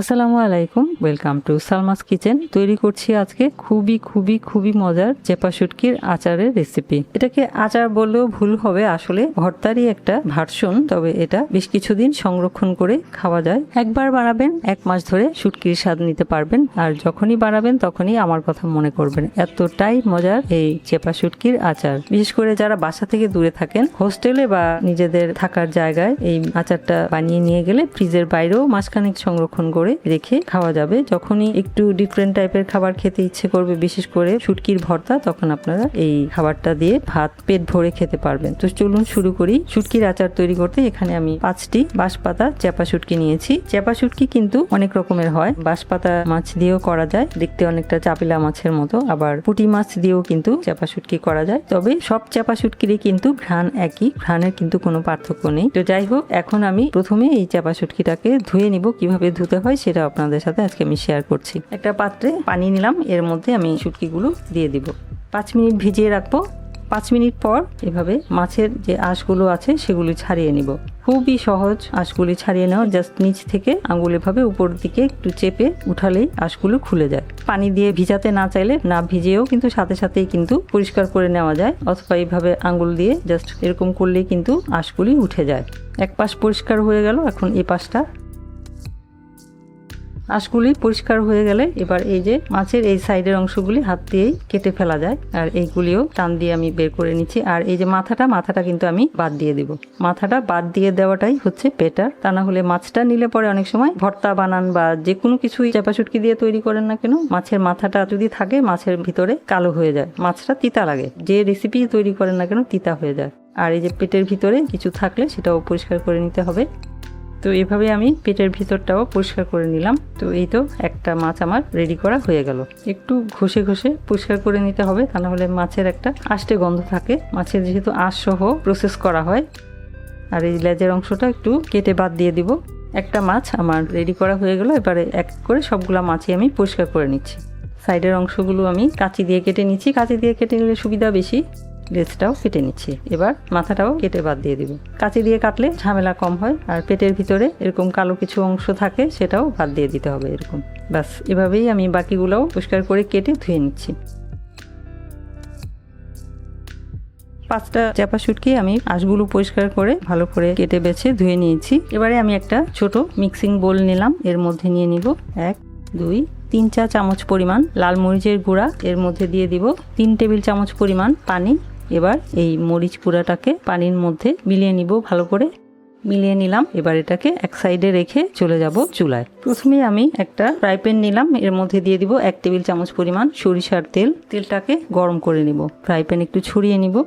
আসসালামু আলাইকুম welcome to Salma's kitchen. তৈরি করছি আজকে খুবই খুবই খুবই মজার চেপা শুটকির আচারের রেসিপি এটাকে আচার বললেও ভুল হবে, আসলে ভর্তারই একটা ভার্সন তবে এটা বেশ কিছুদিন সংরক্ষণ করে খাওয়া যায়। একবার বানাবেন, এক মাস ধরে শুটকির স্বাদ নিতে পারবেন, আর যখনই বানাবেন তখনই আমার কথা মনে করবেন। এতটাই মজার এই চেপা শুটকির আচার। বিশেষ করে যারা বাসা থেকে দূরে থাকেন, হোস্টেলে বা নিজেদের থাকার জায়গায় এই আচারটা বানিয়ে নিয়ে গেলে ফ্রিজের বাইরেও মাসখানেক সংরক্ষণ করে রেখে খাওয়া যাবে। যখনই একটু ডিফারেন্ট টাইপের খাবার খেতে ইচ্ছে করবে, বিশেষ করে শুটকির ভর্তা, তখন আপনারা এই খাবারটা দিয়ে ভাত, পেট ভরে খেতে পারবেন। তো চলুন শুরু করি। শুটকির আচার তৈরি করতে এখানে আমি পাঁচটি বাঁশপাতা চেপা শুটকি নিয়েছি। চেপা শুটকি কিন্তু অনেক রকমের হয়। বাঁশপাতা মাছ দিয়েও করা যায়। দেখতে অনেকটা চাপিলা মাছের মতো। আবার পুঁটি মাছ দিয়েও কিন্তু চেপা শুটকি করা যায়। তবে সব চেপা শুটকিরই কিন্তু ঘ্রাণ একই। ঘ্রাণের কিন্তু কোনো পার্থক্য নেই। তো যাই হোক, এখন আমি প্রথমে এই চেপা শুটকিটাকে ধুয়ে নিব। কীভাবে ধুতে হয় সেটা আপনাদের সাথে আজকে আমি শেয়ার করছি। একটা পাত্রে পানি নিলাম, এর মধ্যে আমি শুটকিগুলো দিয়ে দিব। পাঁচ মিনিট ভিজিয়ে রাখব। পাঁচ মিনিট পর এভাবে মাছের যে আঁশগুলো আছে সেগুলি ছাড়িয়ে নিব। খুবই সহজ আঁশগুলি ছাড়িয়ে নেওয়া জাস্ট নিচ থেকে আঙুল এভাবে উপর দিকে একটু চেপে উঠালেই আঁশগুলো খুলে যায়। পানি দিয়ে ভিজাতে না চাইলে না ভিজেও কিন্তু সাথে সাথেই কিন্তু পরিষ্কার করে নেওয়া যায়, অথবা এইভাবে আঙুল দিয়ে জাস্ট এরকম করলেই কিন্তু আঁশগুলি উঠে যায়। এক পাশ পরিষ্কার হয়ে গেল, এখন এই পাশটা আঁশগুলি পরিষ্কার হয়ে গেলে এবার এই যে মাছের এই সাইডের অংশগুলি হাত দিয়েই কেটে ফেলা যায়। আর এইগুলিও টান দিয়ে আমি বের করে নিচ্ছি। আর এই যে মাথাটা মাথাটা কিন্তু আমি বাদ দিয়ে দিব। মাথাটা বাদ দিয়ে দেওয়াটাই হচ্ছে বেটার তা না হলে মাছটা নিলে পরে অনেক সময় ভর্তা বানান বা যে কোনো কিছুই চাপাচুটকি দিয়ে তৈরি করেন না কেন, মাছের মাথাটা যদি থাকে, মাছের ভিতরে কালো হয়ে যায়। মাছটা তিতা লাগে। যে রেসিপি তৈরি করেন না কেন, তিতা হয়ে যায়। আর এই যে পেটের ভিতরে কিছু থাকলে সেটাও পরিষ্কার করে নিতে হবে। তো এভাবে আমি পেটের ভিতরটাও পরিষ্কার করে নিলাম। তো এই তো একটা মাছ আমার রেডি করা হয়ে গেল। একটু ঘষে ঘষে পরিষ্কার করে নিতে হবে, তা না হলে মাছের একটা আষ্টে গন্ধ থাকে। মাছের যেহেতু আঁশ সহ প্রসেস করা হয়, আর এই লেজের অংশটা একটু কেটে বাদ দিয়ে দিব। একটা মাছ আমার রেডি করা হয়ে গেল, এবারে এক করে সবগুলো মাছই আমি পরিষ্কার করে নিচ্ছি। সাইডের অংশগুলো আমি কাঁচি দিয়ে কেটে নিচ্ছি। কাঁচি দিয়ে কেটে গেলে সুবিধা বেশি। লেজটাও কেটে নিচ্ছি। এবার মাথাটাও কেটে বাদ দিয়ে দিব। কাঁচি দিয়ে কাটলে ঝামেলা কম হয়, আর পেটের ভিতরে এরকম কালো কিছু অংশ থাকে, সেটাও বাদ দিয়ে দিতে হবে এরকম। ব্যাস, এভাবেই আমি বাকিগুলোও পরিষ্কার করে কেটে ধুয়ে নিচ্ছি। পাঁচটা চাপা শুটকি আমি আঁশগুলো পরিষ্কার করে ভালো করে কেটে বেছে ধুয়ে নিয়েছি। এবারে আমি একটা ছোট মিক্সিং বোল নিলাম, এর মধ্যে নিয়ে নিব এক, দুই, তিন চা চামচ পরিমাণ লাল মরিচের গুঁড়া, এর মধ্যে দিয়ে দিব তিন টেবিল চামচ পরিমাণ পানি এবার এই মরিচ গুঁড়াটাকে পানির মধ্যে মিলিয়ে নিব, ভালো করে মিলিয়ে নিলাম। এবার এটাকে এক সাইডে রেখে চলে যাব চুলায়। প্রথমে আমি একটা ফ্রাই প্যান নিলাম, এর মধ্যে দিয়ে দিব এক টেবিল চামচ পরিমাণ সরিষার তেল। তেলটাকে গরম করে নিব। ফ্রাই প্যান একটু ছড়িয়ে নিব।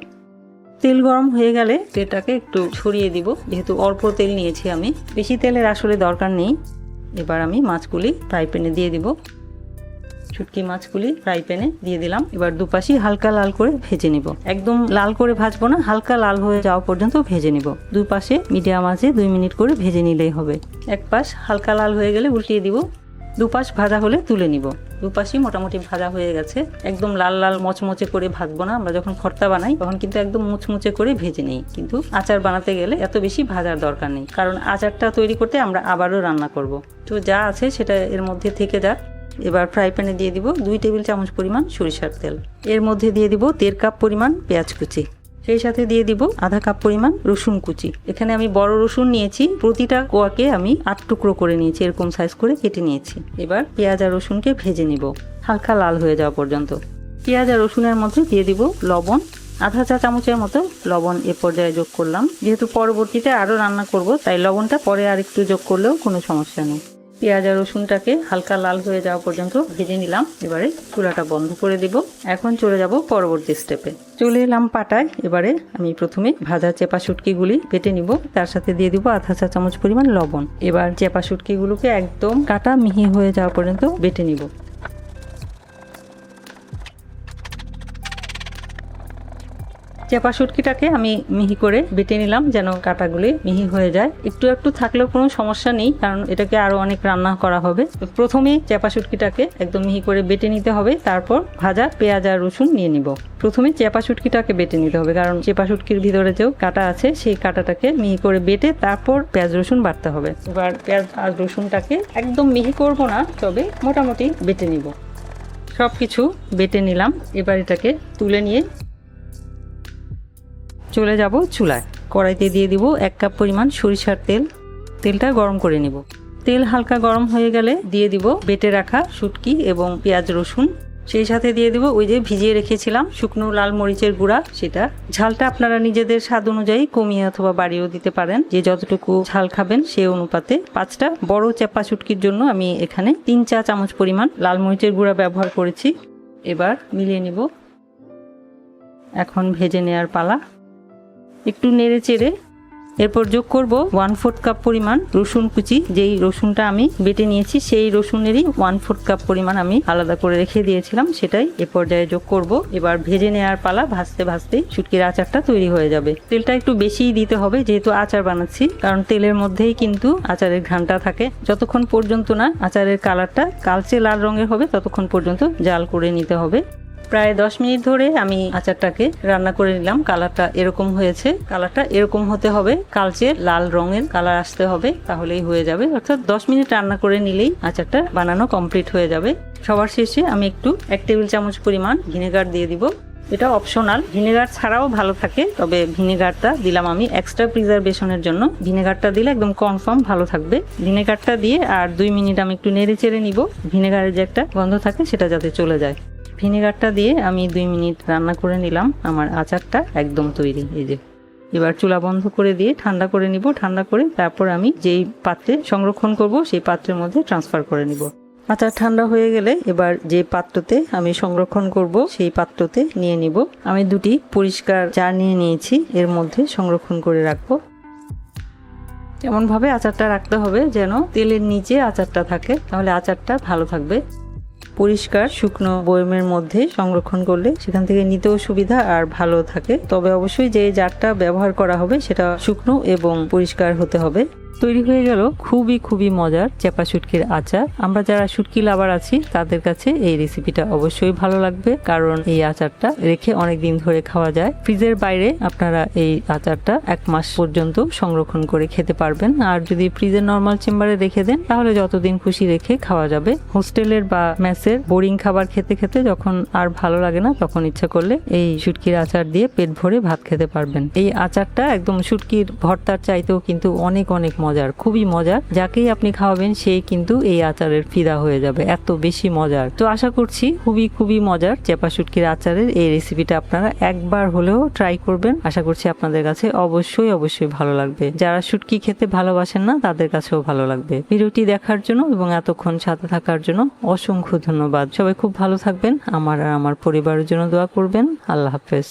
তেল গরম হয়ে গেলে তেলটাকে একটু ছড়িয়ে দিব। যেহেতু অল্প তেল নিয়েছি আমি, বেশি তেলের আসলে দরকার নেই। এবার আমি মাছগুলি ফ্রাই প্যানে দিয়ে দিব। শুটকি মাছগুলি ফ্রাই প্যানে দিয়ে দিলাম। এবার দুপাশি হালকা লাল করে ভেজে নিব। একদম লাল করে ভাজবো না, হালকা লাল হয়ে যাওয়া পর্যন্ত ভেজে নিব। দুই পাশে মিডিয়াম আঁচে দুই মিনিট করে ভেজে নিলেই হবে। এক পাশ হালকা লাল হয়ে গেলে উল্টিয়ে দিব। দুপাশ ভাজা হলে তুলে নিব। দুপাশই মোটামুটি ভাজা হয়ে গেছে। একদম লাল লাল মচমচে করে ভাজবো না। আমরা যখন ভর্তা বানাই, তখন কিন্তু একদম মুচমুচে করে ভেজে নিই। কিন্তু আচার বানাতে গেলে এত বেশি ভাজার দরকার নেই। কারণ আচারটা তৈরি করতে আমরা আবারও রান্না করব। তো যা আছে সেটা এর মধ্যে থেকে যাক। এবার ফ্রাই প্যানে দিয়ে দিব দুই টেবিল চামচ পরিমাণ সরিষার তেল। এর মধ্যে দিয়ে দিব দেড় কাপ পরিমাণ পেঁয়াজ কুচি। সেই সাথে দিয়ে দিব আধা কাপ পরিমাণ রসুন কুচি। এখানে আমি বড় রসুন নিয়েছি, প্রতিটা কোয়াকে আমি আট টুকরো করে নিয়েছি, এরকম সাইজ করে কেটে নিয়েছি। এবার পেঁয়াজ আর রসুনকে ভেজে নিব, হালকা লাল হয়ে যাওয়া পর্যন্ত। পেঁয়াজ আর রসুনের মধ্যে দিয়ে দিব লবণ, আধা চা চামচের মতো লবণ এ পর্যায়ে যোগ করলাম। যেহেতু পরবর্তীতে আরও রান্না করব, তাই লবণটা পরে আর একটু যোগ করলেও কোনো সমস্যা নেই। পেঁয়াজ আর রসুনটাকে হালকা লাল হয়ে যাওয়া পর্যন্ত ভেজে নিলাম। এবারে চুলাটা বন্ধ করে দিব। এখন চলে যাব পরবর্তী স্টেপে। চলে এলাম পাটায়। এবারে আমি প্রথমে ভাজা চেপা শুটকিগুলি বেটে নিব। তার সাথে দিয়ে দিব আধা চা চামচ পরিমাণ লবণ। এবার চেপা শুটকিগুলোকে একদম কাটা মিহি হয়ে যাওয়া পর্যন্ত বেটে নিব। চেপা শুটকিটাকে আমি মিহি করে বেটে নিলাম যেন কাটাগুলি মিহি হয়ে যায়। একটু একটু থাকলেও কোনো সমস্যা নেই, কারণ এটাকে আরও অনেক রান্না করা হবে। প্রথমে চেপা শুটকিটাকে একদম মিহি করে বেটে নিতে হবে, তারপর ভাজা পেঁয়াজ আর রসুন নিয়ে নিব। প্রথমে চেপা শুটকিটাকে বেটে নিতে হবে, কারণ চেপা শুটকির ভিতরে যেও কাটা আছে, সেই কাটাটাকে মিহি করে বেটে তারপর পেঁয়াজ রসুন বাটতে হবে। এবার পেঁয়াজ আর রসুনটাকে একদম মিহি করব না, তবে মোটামুটি বেটে নিব। সব কিছু বেটে নিলাম, এবার এটাকে তুলে নিয়ে চলে যাব চুলায়। কড়াইতে দিয়ে দিব এক কাপ পরিমাণ সরিষার তেল। তেলটা গরম করে নিব। তেল হালকা গরম হয়ে গেলে দিয়ে দিব বেটে রাখা শুটকি এবং পেঁয়াজ রসুন। সেই সাথে দিয়ে দিব ওই যে ভিজিয়ে রেখেছিলাম শুকনো লাল মরিচের গুঁড়া, সেটা। ঝালটা আপনারা নিজেদের স্বাদ অনুযায়ী কমিয়ে অথবা বাড়িয়েও দিতে পারেন। যে যতটুকু ঝাল খাবেন সেই অনুপাতে। পাঁচটা বড় চাপা শুটকির জন্য আমি এখানে তিন চা চামচ পরিমাণ লাল মরিচের গুঁড়া ব্যবহার করেছি। এবার মিলিয়ে নিব। এখন ভেজে নেওয়ার পালা। একটু নেড়ে চেড়ে এরপর যোগ করব ওয়ান ফোর্থ কাপ পরিমাণ রসুন কুচি। যেই রসুনটা আমি বেটে নিয়েছি, সেই রসুনেরই ওয়ান ফোর্থ কাপ পরিমাণ আমি আলাদা করে রেখে দিয়েছিলাম, সেটাই এ পর্যায়ে যোগ করব। এবার ভেজে নেওয়ার পালা ভাজতে ভাজতে শুটকির আচারটা তৈরি হয়ে যাবে। তেলটা একটু বেশিই দিতে হবে, যেহেতু আচার বানাচ্ছি, কারণ তেলের মধ্যেই কিন্তু আচারের ঘ্রাণটা থাকে। যতক্ষণ পর্যন্ত না আচারের কালারটা কালচে লাল রঙের হবে, ততক্ষণ পর্যন্ত জাল করে নিতে হবে। প্রায় দশ মিনিট ধরে আমি আচারটাকে রান্না করে নিলাম। কালারটা এরকম হয়েছে। কালারটা এরকম হতে হবে। কালচে লাল রঙের কালার আসতে হবে, তাহলেই হয়ে যাবে। অর্থাৎ দশ মিনিট রান্না করে নিলেই আচারটা বানানো কমপ্লিট হয়ে যাবে। সবার শেষে আমি একটু এক টেবিল চামচ পরিমাণ ভিনেগার দিয়ে দিব। এটা অপশনাল। ভিনেগার ছাড়াও ভালো থাকে, তবে ভিনেগারটা দিলাম আমি এক্সট্রা প্রিজারভেশনের জন্য। ভিনেগারটা দিলে একদম কনফার্ম ভালো থাকবে। ভিনেগারটা দিয়ে আর দুই মিনিট আমি একটু নেড়ে চেড়ে নিব। ভিনেগারের যে একটা গন্ধ থাকে, সেটা যাতে চলে যায়। ভিনেগারটা দিয়ে আমি দুই মিনিট রান্না করে নিলাম। আমার আচারটা একদম তৈরি, এই যে। এবার চুলা বন্ধ করে দিয়ে ঠান্ডা করে নিব। ঠান্ডা করে তারপর আমি যেই পাত্রে সংরক্ষণ করব, সেই পাত্রের মধ্যে ট্রান্সফার করে নিব। আচার ঠান্ডা হয়ে গেলে এবার যে পাত্রতে আমি সংরক্ষণ করব, সেই পাত্রতে নিয়ে নিব। আমি দুটি পরিষ্কার জার নিয়ে নিয়েছি, এর মধ্যে সংরক্ষণ করে রাখব। এমনভাবে আচারটা রাখতে হবে যেন তেলের নিচে আচারটা থাকে, তাহলে আচারটা ভালো থাকবে। পরিষ্কার, শুকনো বয়মের মধ্যে সংরক্ষণ করলে সেখান থেকে নিতেও সুবিধা আর ভালো থাকে। তবে অবশ্যই যে জারটা ব্যবহার করা হবে সেটা শুকনো এবং পরিষ্কার হতে হবে। তৈরি হয়ে গেল খুবই খুবই মজার চেপা শুটকির আচার। আমরা যারা শুটকি লাভার আছি, তাদের কাছে এই রেসিপিটা অবশ্যই ভালো লাগবে, কারণ এই আচারটা রেখে অনেক দিন ধরে খাওয়া যায়। ফ্রিজের বাইরে আপনারা এই আচারটা এক মাস পর্যন্ত সংরক্ষণ করে খেতে পারবেন। আর যদি ফ্রিজের নর্মাল চেম্বারে রেখে দেন, তাহলে যতদিন খুশি রেখে খাওয়া যাবে। হোস্টেলের বা ম্যাসের বোরিং খাবার খেতে খেতে যখন আর ভালো লাগে না, তখন ইচ্ছা করলে এই শুটকির আচার দিয়ে পেট ভরে ভাত খেতে পারবেন। এই আচারটা একদম শুটকির ভর্তার চাইতেও কিন্তু অনেক অনেক মজার, খুবই মজার। যাকেই আপনি খাওয়াবেন সেই কিন্তু এই আচারের ফিদা হয়ে যাবে, এত বেশি মজার। তো আশা করছি খুবই খুবই মজার চেপা শুটকির আচারের এই রেসিপিটা আপনারা একবার হলেও ট্রাই করবেন। আশা করছি আপনাদের কাছে অবশ্যই অবশ্যই ভালো লাগবে। যারা শুটকি খেতে ভালোবাসেন না, তাদের কাছেও ভালো লাগবে। ভিডিওটি দেখার জন্য এবং এতক্ষণ সাথে থাকার জন্য অসংখ্য ধন্যবাদ। সবাই খুব ভালো থাকবেন। আমার আর আমার পরিবারের জন্য দোয়া করবেন। আল্লাহ হাফেজ।